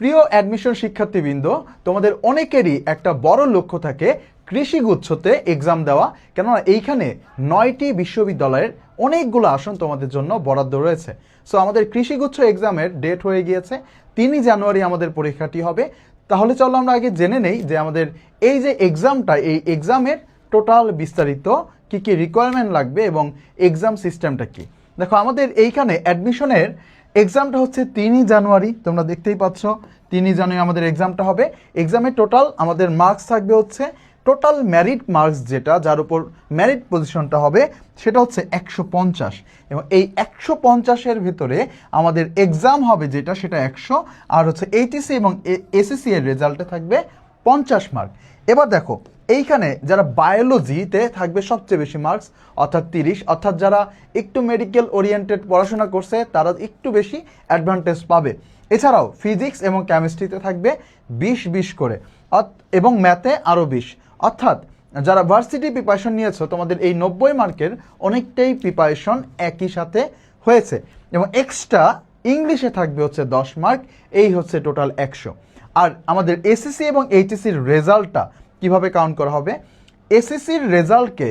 প্রিয় অ্যাডমিশন শিক্ষার্থীবৃন্দ, তোমাদের অনেকেরই একটা বড় লক্ষ্য থাকে কৃষিগুচ্ছতে এক্সাম দেওয়া। কেননা এইখানে নয়টি বিশ্ববিদ্যালয়ের অনেকগুলো আসন তোমাদের জন্য বরাদ্দ রয়েছে। সো আমাদের কৃষিগুচ্ছ এক্সামের ডেট হয়ে গিয়েছে। তিনই জানুয়ারি আমাদের পরীক্ষাটি হবে। তাহলে চলো আমরা আগে জেনে নেই যে আমাদের এই যে এক্সামটা এই এক্সামের টোটাল বিস্তারিত কি কি রিকোয়ারমেন্ট লাগবে এবং এক্সাম সিস্টেমটা কি। দেখো, আমাদের এইখানে অ্যাডমিশনের এক্সামটা হচ্ছে তিনই জানুয়ারি, তোমরা দেখতেই পাচ্ছ, তিনই জানুয়ারি আমাদের এক্সামটা হবে। এক্সামের টোটাল আমাদের মার্কস থাকবে হচ্ছে টোটাল ম্যারিট মার্কস যেটা, যার উপর ম্যারিট পজিশনটা হবে, সেটা হচ্ছে একশো পঞ্চাশ। এবং এই একশো পঞ্চাশের ভিতরে আমাদের এক্সাম হবে যেটা, সেটা একশো, আর হচ্ছে এইটিসি এবং এসএসসি এর রেজাল্টে থাকবে পঞ্চাশ মার্ক এবার দেখো, এইখানে যারা বায়োলজিতে থাকবে সবচেয়ে বেশি মার্কস অর্থাৎ তিরিশ, অর্থাৎ যারা একটু মেডিকেল ওরিয়েন্টেড পড়াশোনা করছে, তারা একটু বেশি অ্যাডভান্টেজ পাবে। এছাড়াও ফিজিক্স এবং কেমিস্ট্রিতে থাকবে বিশ বিশ করে এবং ম্যাথে আরও বিশ। অর্থাৎ যারা ভার্সিটি প্রিপারেশন নিয়েছো, তোমাদের এই নব্বই মার্কের অনেকটাই প্রিপারেশন একই সাথে হয়েছে। এবং এক্সট্রা ইংলিশে থাকবে হচ্ছে দশ মার্ক এই হচ্ছে টোটাল একশো। আর আমাদের এসএসসি এবং এইচএসসির রেজাল্টটা কীভাবে কাউন্ট করা হবে? এসএসসির রেজাল্টকে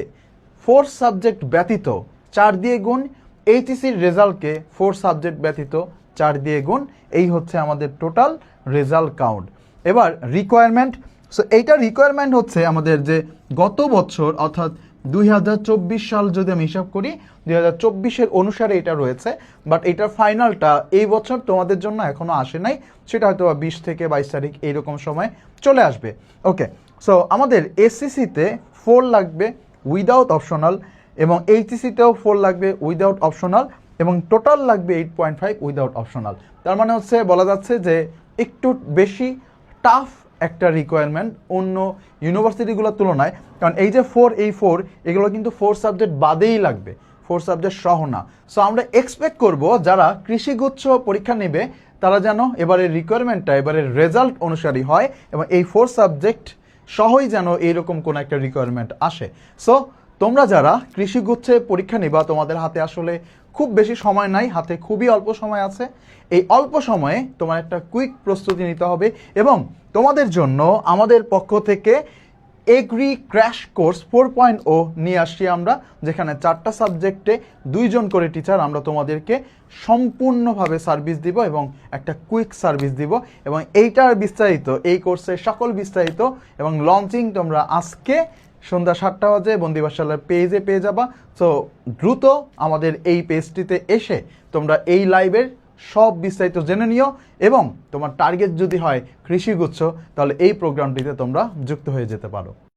ফোর সাবজেক্ট ব্যতীত চার দিয়ে গুণ এইচএসির রেজাল্টকে ফোর সাবজেক্ট ব্যতীত চার দিয়ে গুণ। এই হচ্ছে আমাদের টোটাল রেজাল্ট কাউন্ট এবার রিকোয়ারমেন্ট সো এইটা রিকোয়ারমেন্ট হচ্ছে আমাদের যে গত বছর, অর্থাৎ দুই হাজার চব্বিশ সাল যদি আমি হিসাব করি, দুই হাজার চব্বিশের অনুসারে এটা রয়েছে বাট এটার ফাইনালটা এই বছর তোমাদের জন্য এখনও আসে নাই, সেটা হয়তো বিশ থেকে বাইশ তারিখ এইরকম সময় চলে আসবে। ওকে সো আমাদের এসসিসিতে ফোর লাগবে উইদাউট অপশনাল এবং এইচসিতেও ফোর লাগবে উইদাউট অপশনাল এবং টোটাল লাগবে eight point five without optional তার মানে হচ্ছে, বলা যাচ্ছে যে একটু বেশি টাফ একটা রিকোয়ারমেন্ট অন্য ইউনিভার্সিটিগুলোর তুলনায়। কারণ এই যে ফোর এই ফোর এগুলো কিন্তু ফোর সাবজেক্ট বাদেই লাগবে। ফোর সাবজেক্ট সহ না। সো আমরা এক্সপেক্ট করব যারা কৃষিগুচ্ছ পরীক্ষা নেবে, তারা যেন এবারের রিকোয়ারমেন্টটা এবারের রেজাল্ট অনুসারী হয় এবং এই ফোর সাবজেক্ট সহই যেন এইরকম কোনো একটা রিকোয়ারমেন্ট আসে। সো তোমরা যারা কৃষিগুচ্ছে পরীক্ষা নিবা, তোমাদের হাতে আসলে খুব বেশি সময় নাই, হাতে খুবই অল্প সময় আছে। এই অল্প সময়ে তোমার একটা কুইক প্রস্তুতি নিতে হবে এবং তোমাদের জন্য আমাদের পক্ষ থেকে agri crash course four point ও নিয়ে আসছি আমরা, যেখানে চারটা সাবজেক্টে দুইজন করে টিচার আমরা তোমাদেরকে সম্পূর্ণভাবে সার্ভিস দিব এবং একটা কুইক সার্ভিস দিব এবং এইটার বিস্তারিত, এই কোর্সের সকল বিস্তারিত এবং লঞ্চিং তোমরা আজকে সন্ধ্যা সাতটা বাজে বন্দিবাসালার পেজে পেয়ে যাবা। সো দ্রুত আমাদের এই পেজটিতে এসে তোমরা এই লাইভের সব বিস্তারিত জেনে নিও এবং তোমার টার্গেট যদি হয় কৃষিগুচ্ছ, তাহলে এই প্রোগ্রামটিতে তোমরা যুক্ত হয়ে যেতে পারো।